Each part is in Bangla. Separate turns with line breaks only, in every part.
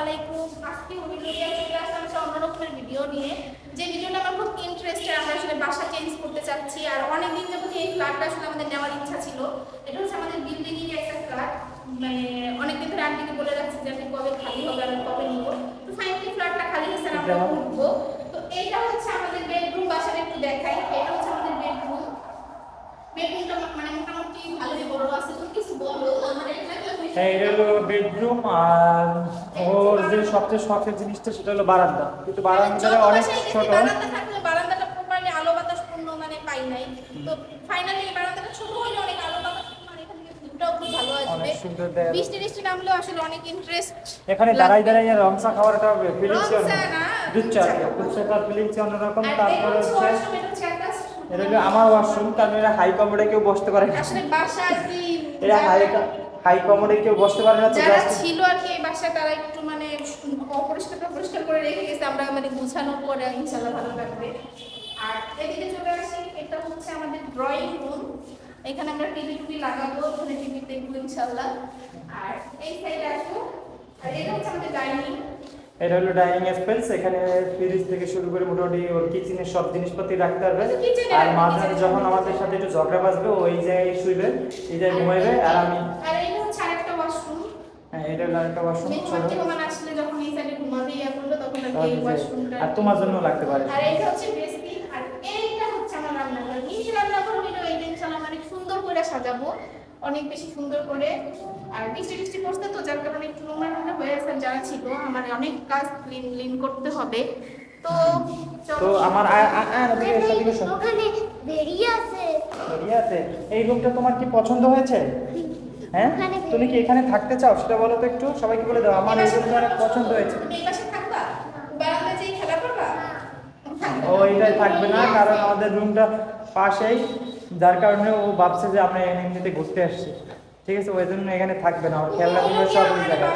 আলাইকুম আজকে ভিডিও চলে আসলাম ভিডিও নিয়ে। যে ভিডিওটা আমার খুব ইন্টারেস্টেড আমরা আসলে বাসা চেঞ্জ করতে চাচ্ছি। আর অনেক দিন যাবত এই ফ্ল্যাটটা আসলে আমাদের নেওয়ার ইচ্ছা ছিল। এটা হচ্ছে আমাদের বিল্ডিং একটা ফ্ল্যাট মানে অনেকদিন ধরে আন্টিকে বলে রাখছি যে আপনি কবে খালি হবে কবে নিব। তো ফাইনালি ফ্ল্যাটটা খালি হয়েছে আমরা উঠবো তো এইটা হচ্ছে আমাদের বেডরুম বাসার একটু দেখাই এটা হচ্ছে আমাদের বেডরুম বেডরুমটা মানে মোটামুটি ভালোই বড় আছে তো কিছু বলো আমার এটা
হলো বেডরুম আর ওর যে সবচেয়ে শখের জিনিসটা সেটা হলো বারান্দা। কিন্তু বারান্দাটা অনেক ছোট।
বারান্দাটা প্রপারলি আলো বাতাস পূর্ণ মানে পাই নাই। তো ফাইনালি বারান্দাটা ছোট হলে অনেক আলো বাতাস মানে এখান
দাঁড়াই দাঁড়াই ফিলিংস দুধ চা
দুধ চা।
দুধ ফিলিংস অন্যরকম
আর হচ্ছে এটা
আমার ওয়াশরুম এটা হাই কমোডে কেউ বসতে পারে না।
আসলে বাসা
এটা হাই হাই কমোডে কেউ বসতে পারে না তো
যারা ছিল আর কি এই বাসায় তারা একটু মানে অপরিষ্কার অপরিষ্কার করে রেখে গেছে। আমরা মানে গুছানোর পরে ইনশাল্লাহ ভালো লাগবে। আর এদিকে চলে আসি এটা হচ্ছে আমাদের ড্রয়িং রুম এখানে আমরা টিভি টুভি লাগাবো ওখানে টিভি দেখব ইনশাল্লাহ। আর এই সাইডে আসব। আর এটা হচ্ছে আমাদের ডাইনিং
এটা হলো ডাইনিং স্পেস এখানে ফ্রিজ থেকে শুরু করে মোটামুটি ওর কিচেনের সব জিনিসপাতি রাখতে পারবে আর মাঝে যখন আমাদের সাথে একটু ঝগড়া বাজবে ওই জায়গায় শুইবে এই জায়গায় ঘুমাইবে আর আমি
আর এটা হচ্ছে আরেকটা ওয়াশরুম
হ্যাঁ এটা হলো একটা ওয়াশরুম ছোট।
টেহমান আসলে যখন এই সাইডে ঘুমাবে ইয়া করল তখন এই ওয়াশরুমটা
আর তোমার জন্য লাগতে পারে।
আর এইটা হচ্ছে বেসিন আর এইটা হচ্ছে আমার রান্নাঘর। এই রান্নাঘর হইল এইটা ইনশাআল্লাহ অনেক সুন্দর করে সাজাবো। অনেক বেশি সুন্দর করে। আর বৃষ্টি বৃষ্টি পড়ছে তো যার কারণে একটু নোংরা নোংরা হয়ে আছে যারা ছিল আমার অনেক কাজ ক্লিন ক্লিন করতে হবে। তো
তো আমার।
ওখানে বেরিয়ে আছে।
ঠিক আছে। এই রুমটা তোমার কি পছন্দ হয়েছে? হ্যাঁ? তুমি কি এখানে থাকতে চাও? সেটা বলো তো একটু। সবাইকে বলে দাও আমার এই রুমটা অনেক পছন্দ হয়েছে। ও এইটাই থাকবে না কারণ আমাদের রুমটা পাশেই। যার কারণে ও ভাবছে যে আমরা এমনিতে ঘুরতে আসছি। ঠিক আছে ওই জন্য এখানে থাকবে না খেলনা করবে সব ওই জায়গায়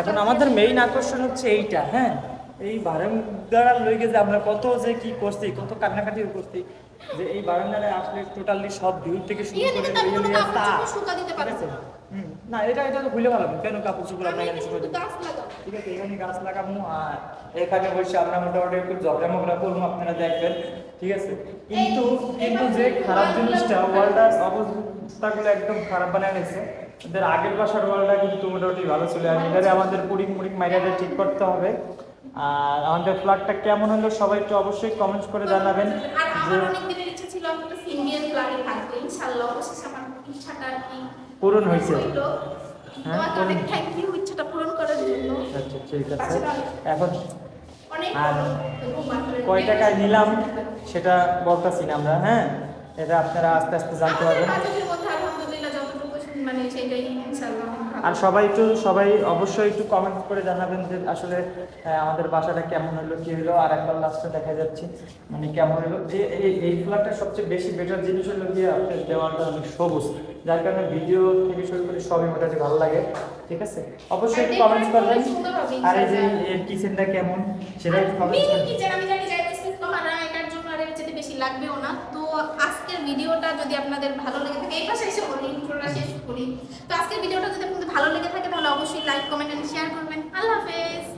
এখন আমাদের মেইন আকর্ষণ হচ্ছে এইটা হ্যাঁ? এই বারান্দার লইগে যে আমরা কত যে কি করছি কত কান্নাকাটি করছি যে এই বারান্দায় আসলে টোটালি সব ভিউ থেকে শুরু করে আছে? হুম, না এটা এটা তো ভুলে ভালো কেন কাপড় চোপড় আমরা এখানে শুরু ঠিক আছে এখানে গাছ লাগাবো আর এখানে বসে আমরা মোটামুটি একটু ঝগড়া মগড়া করব আপনারা দেখবেন। ঠিক আছে? কিন্তু কিন্তু যে খারাপ জিনিসটা ওয়ার্ল্ডার অবস্থাগুলো একদম খারাপ বানায় নিয়েছে। আগের বাসার ওয়ার্ল্ডটা কিন্তু মোটামুটি ভালো ছিল আর এটারে আমাদের পুরিং মুড়িং মাইরাদের ঠিক করতে হবে। আর আমাদের ফ্ল্যাটটা কেমন হলো সবাই একটু অবশ্যই কমেন্টস করে জানাবেন।
আর
যে
আমার অনেক দিনের ইচ্ছা ছিল আমি একটা সিঙ্গেল ফ্ল্যাটে থাকব ইনশাআল্লাহ। অবশেষে আমার ইচ্ছাটা আর কি
পূরণ হয়েছে। হ্যাঁ,
তোমাকে অনেক থ্যাংক ইউ ইচ্ছাটা পূরণ করার জন্য।
আচ্ছা ঠিক আছে। এখন আর কয় টাকায় নিলাম সেটা বলতেছি না আমরা হ্যাঁ? এটা আপনারা আস্তে আস্তে জানতে পারবেন।
মানে সেটাই।
আর সবাই একটু সবাই অবশ্যই একটু কমেন্ট করে জানাবেন যে আসলে আমাদের বাসাটা কেমন হলো কি হলো? আর একবার লাস্টে দেখা যাচ্ছে মানে কেমন হলো? যে এই এই ফ্ল্যাটটা সবচেয়ে বেশি বেটার জিনিস হলো কি আপনার দেওয়ালটা অনেক সবুজ। যার কারণে ভিডিও থেকে শুরু করে সবই মোটামুটি ভালো লাগে ঠিক আছে? অবশ্যই একটু কমেন্ট করবেন। আর এই যে এর কিচেনটা কেমন সেটা একটু কমেন্ট করবেন।
আমি জানি যাই স্পেস কম আর এটার জন্য আর বেশি লাগবেও না। তো আজকের ভিডিওটা যদি আপনাদের ভালো লেগে থাকে এই পাশে ইন্ট্রোটা শেষ করি। তো আজকের ভিডিওটা যদি আপনাদের ভালো লেগে থাকে, তাহলে অবশ্যই লাইক কমেন্ট এন্ড শেয়ার করবেন। আল্লাহ হাফেজ।